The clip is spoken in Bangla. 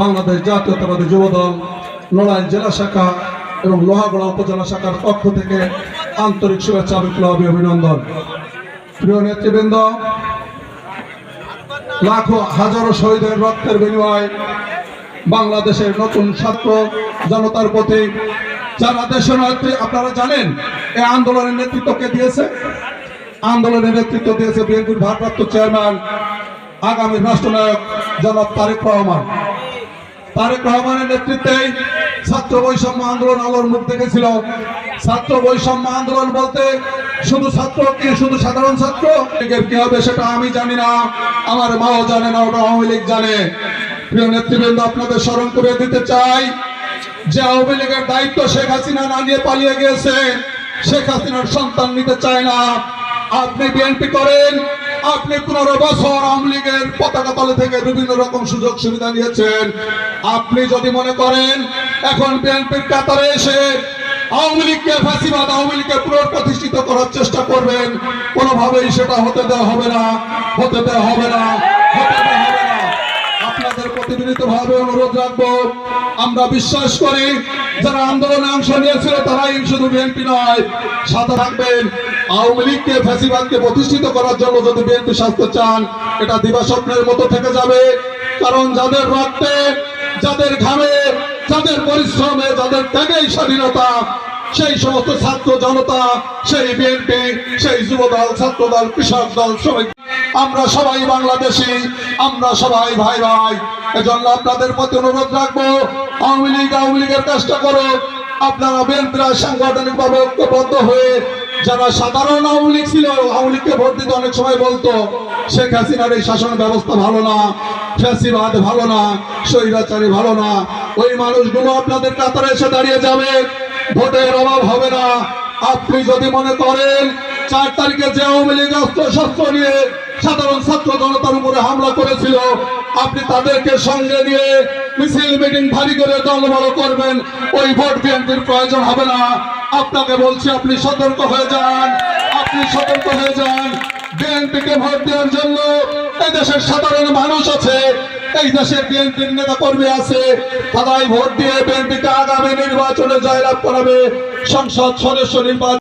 বাংলাদেশ জাতীয়তাবাদী যুবদল, নড়াইল জেলা শাখা এবং লোহাগড়া উপজেলা শাখার পক্ষ থেকে আন্তরিক শুভেচ্ছা, বিপ্লবী অভিনন্দন। প্রিয় নেতৃবৃন্দ, লাখো হাজারো শহীদের রক্তের বিনিময় বাংলাদেশের নতুন ছাত্র জনতার প্রতি যারা দেশের নেত্রী আপনারা জানেন এই আন্দোলনের নেতৃত্ব কে দিয়েছে? আন্দোলনের নেতৃত্ব দিয়েছে বিএনপির ভারপ্রাপ্ত চেয়ারম্যান, আগামী রাষ্ট্রনায়ক জনাব তারেক রহমান। তারেক রহমানের নেতৃত্বে ছাত্র বৈষম্য আন্দোলন আলোর মুখ দেখেছিল। ছাত্র বৈষম্য আন্দোলন বলতে শুধু ছাত্র কি, শুধু সাধারণ ছাত্র? কি হবে সেটা আমি জানি না। আমার মাও জানে না, ওটা আওয়ামী লীগ জানে। প্রিয় নেতৃবৃন্দ, আপনাদের স্মরণ করে দিতে চাই যে আওয়ামী লীগের দায়িত্ব শেখ হাসিনা না নিয়ে পালিয়ে গিয়েছে। শেখ হাসিনার সন্তান নিতে চায় না। আপনি বিএনপি করেন আপনি পনেরো বছর আওয়ামী লীগের পতাকা তলে থেকে বিভিন্ন রকম সুযোগ সুবিধা নিয়েছেন। আপনি যদি মনে করেন, এখন বিএনপির কাতারে এসে আওয়ামী লীগকে পুনঃপ্রতিষ্ঠিত করার চেষ্টা করবেন, কোনোভাবেই সেটা হতে দেওয়া হবে না, হতে দেওয়া হবে না, হতে দেওয়া হবে না ভাবে অনুরোধ রাখব। আমরা বিশ্বাস করি, যারা আন্দোলনে অংশ নিয়েছিল তারাই শুধু বিএনপি নয়, সাথে রাখবেন আওয়ামী লীগকে, ফ্যাসিবাদকে প্রতিষ্ঠিত করার জন্য যদি বিএনপি স্বাস্থ্য চান, এটা দিবা স্বপ্নের মতো থেকে যাবে। কারণ যাদের রক্তে, যাদের ঘামে, যাদের পরিশ্রমে, যাদের ত্যাগেই স্বাধীনতা, সেই সমস্ত ছাত্র জনতা, সেই বিএনপি, সেই যুব দল ছাত্র দল কৃষক দল সবাই আমরা সবাই বাংলাদেশি, আমরা সবাই ভাই ভাই। এজন্য আপনাদের প্রতি অনুরোধ রাখব, আওয়ামী লীগ, আওয়ামী লীগের কাজটা করো। আপনারা বিএনপিরা সাংগঠনিক ভাবে ঐক্যবদ্ধ হয়ে, যারা সাধারণ আওয়ামী লীগ ছিল, আওয়ামী লীগকে ভোট দিতে অনেক সময় বলতো, শেখ হাসিনার এই শাসন ব্যবস্থা ভালো না, ফ্যাসিবাদ ভালো না, স্বৈরাচারী ভালো না। ওই মানুষগুলো আপনাদের কাতারে এসে দাঁড়িয়ে যাবে, ভোটের অভাব হবে না। আপনি যদি মনে করেন চার তারিখে যে আওয়ামী লীগ অস্ত্র শস্ত্র নিয়ে সাধারণ ছাত্র জনতার উপরে হামলা করেছিল, আপনি তাদেরকে সঙ্গে নিয়ে মিছিল, মিটিং ভারী করে দল বড় করবেন, ওই ভোট বিএনপির প্রয়োজন হবে না। আপনাকে বলছি, আপনি সতর্ক হয়ে যান, আপনি সতর্ক হয়ে যান। বিএনপিকে ভোট দেওয়ার জন্য এই দেশের সাধারণ মানুষ আছে, এই দেশের বিএনপির নেতা কর্মী আছে, তারাই ভোট দিয়ে বিএনপিকে আগামী নির্বাচনে জয়লাভ করাবে। সংসদ সদস্য নির্বাচন